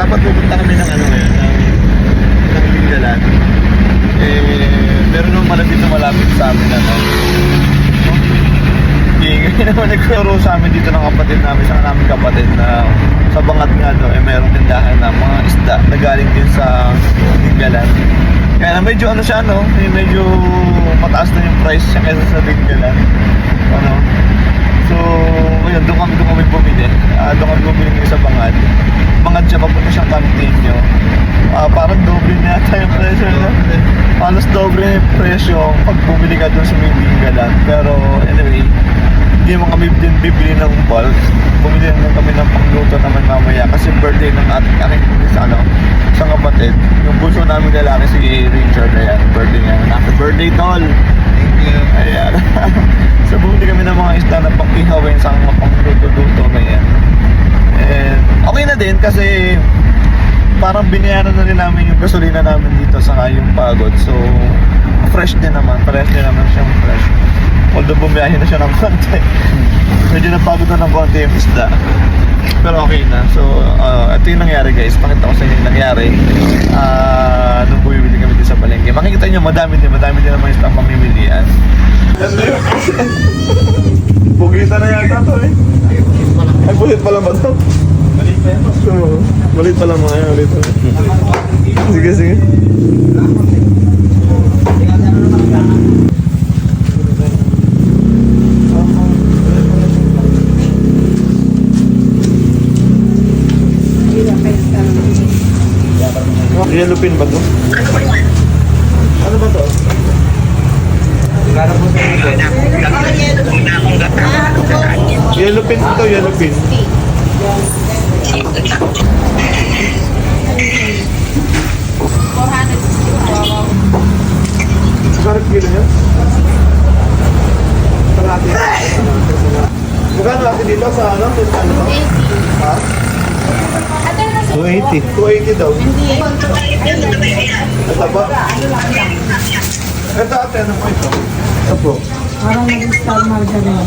dapat pupunta kami ng ano ngayon, ng, ng Lingalan. Eh, meron naman malapit na malapit sa amin ano. Ingay naman nagturo sa amin dito ng kapatid namin, sa namin kapatid na sa bangat nga no, eh meron tindahan na mga isda na galing din sa Lingalan. Kaya na medyo ano siya no, eh, medyo mataas na yung price siya kaysa sa Lingalan. Ano? So, ngayon, doon kami, doon kami bumili. Ah, doon kami bumili ngayon sa Bangad. Bangad siya, papunta siyang Cantinio. Ah, parang doble na yata yung presyo. No? Yung presyo pag bumili ka doon sa may Bingalan. Pero, anyway, hindi mo kami din bibili ng bulk. Bumili naman kami ng pangluto naman mamaya kasi birthday ng ating aking ano, sa kapatid. Yung bunso namin lalaki si Richard, ayan, birthday niya. Happy birthday, tol! Thank you. Ayan. so bumili kami ng mga isda na pang-ihawin sa mga pangluto-luto na yan. And okay na din kasi parang binayaran na rin namin yung gasolina namin dito sa yung pagod. So, fresh din naman. Fresh din naman siyang fresh. Although bumiyahe na siya ng konti. Medyo napagod na ng konti yung isda. Pero okay na. So, uh, ito yung nangyari guys. Pakita ko sa inyo yung nangyari. Ah, nung bumibili kami dito sa palengke. Makikita nyo, madami din. Madami din naman isang pamimilian. Bugita na yata to eh. Ay, bulit pala ba to? Malit pa yan. Oo. Malit pala mga yan. Malit pala. Sige, sige. Yellow pin ba to? Ano ba to? Yellow pin ito, yellow pin. Magkano kilo niya? Kalahati. Magkano natin dito sa ano? Sa ano? Ha? 280. 280 daw. Ito ba? Ito ate, ano po ito? Ito po. Parang nag-star margarine.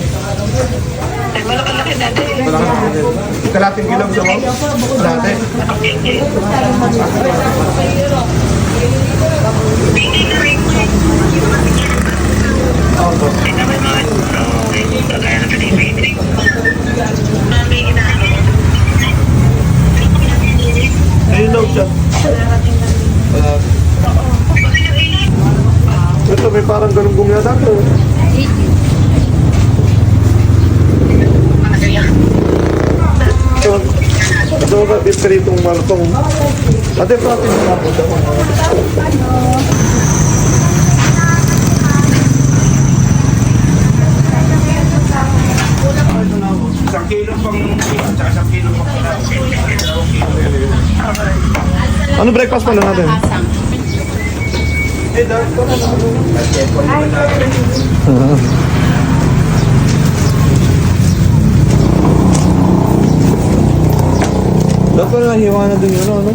Malaki na din. Kalating kilo sa mo? Kalate? Oo po. Ayun daw siya. Ah. ito may parang ganun gumya dati. oh. Ito, ito ba beef pritong maltong. Ate, pati mo na Isang kilo pang at saka isang kilo pang Ano breakfast pala natin? Eh, dark ko na Dapat na hiwa na din yun, ano?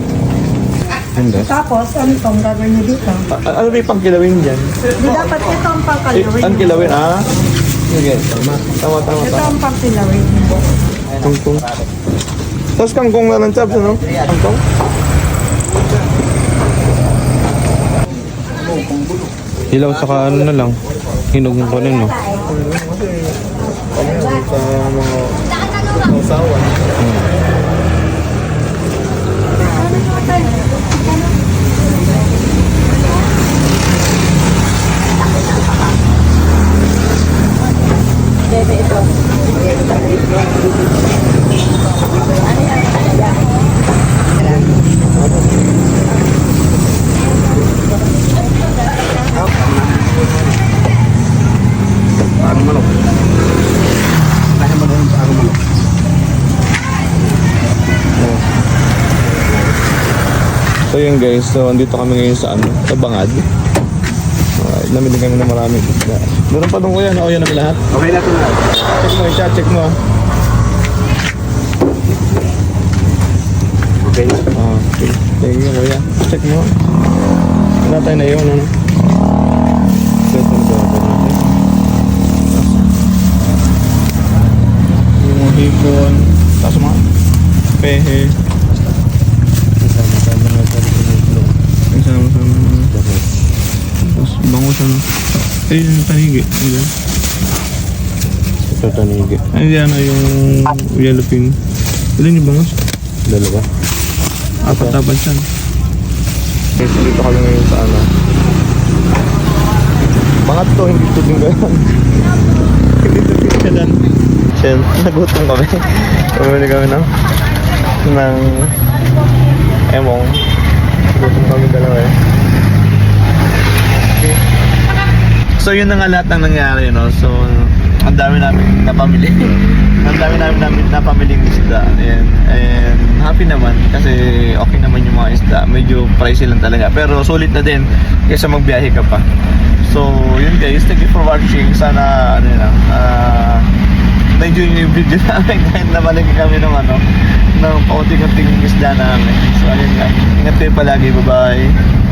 Hindi. Tapos, ano itong gagawin niyo dito? A- ano ba yung pangkilawin dyan? Di dapat ito ang Eh, pangkalawin. ang kilawin, ah? Sige, tama. Tama, tama, Ito tama. ang pangkilawin. Kangkong. Tapos kangkong na ng chabs, ano? Kangkong? Hilaw saka ano na lang. Hinog ko na no. Sa mga usawan. So yun guys, so andito kami ngayon sa ano, sa Bangad. Alright, namili kami ng maraming isda. Meron pa doon kuya, na yan namin lahat. Okay na ito na. Check mo, siya, check mo. ah. Okay. Ah, okay. Thank you kuya. Check mo. Wala tayo na yun, ano. Set mo ba natin? Yung hipon, tapos mga pehe. Bangus ano. Ay, yung tanigi. Ayan. Ito tanigi. Ay, yan ano yung yellow pin. Ilan yung bangus? Dalawa. Apat-apat siya. Guys, dito kami ngayon sa ano. Mga to, hindi to din ganyan. hindi to din ganyan. Siyan, nagutom kami. Bumili kami ng ng emong. Nagutom kami dalawa eh. Okay. So yun na nga lahat ng nangyari, no? So, ang dami namin napamili. ang dami namin namin napamiling isda. And, and happy naman kasi okay naman yung mga isda. Medyo pricey lang talaga. Pero sulit na din kaysa magbiyahe ka pa. So, yun guys. Thank you for watching. Sana, ano yun lang, ah, na-enjoy nyo yung video namin kahit namalagi kami ng ano, ng paunting-unting isda namin. So, ayun nga. Ingat kayo palagi. Bye-bye.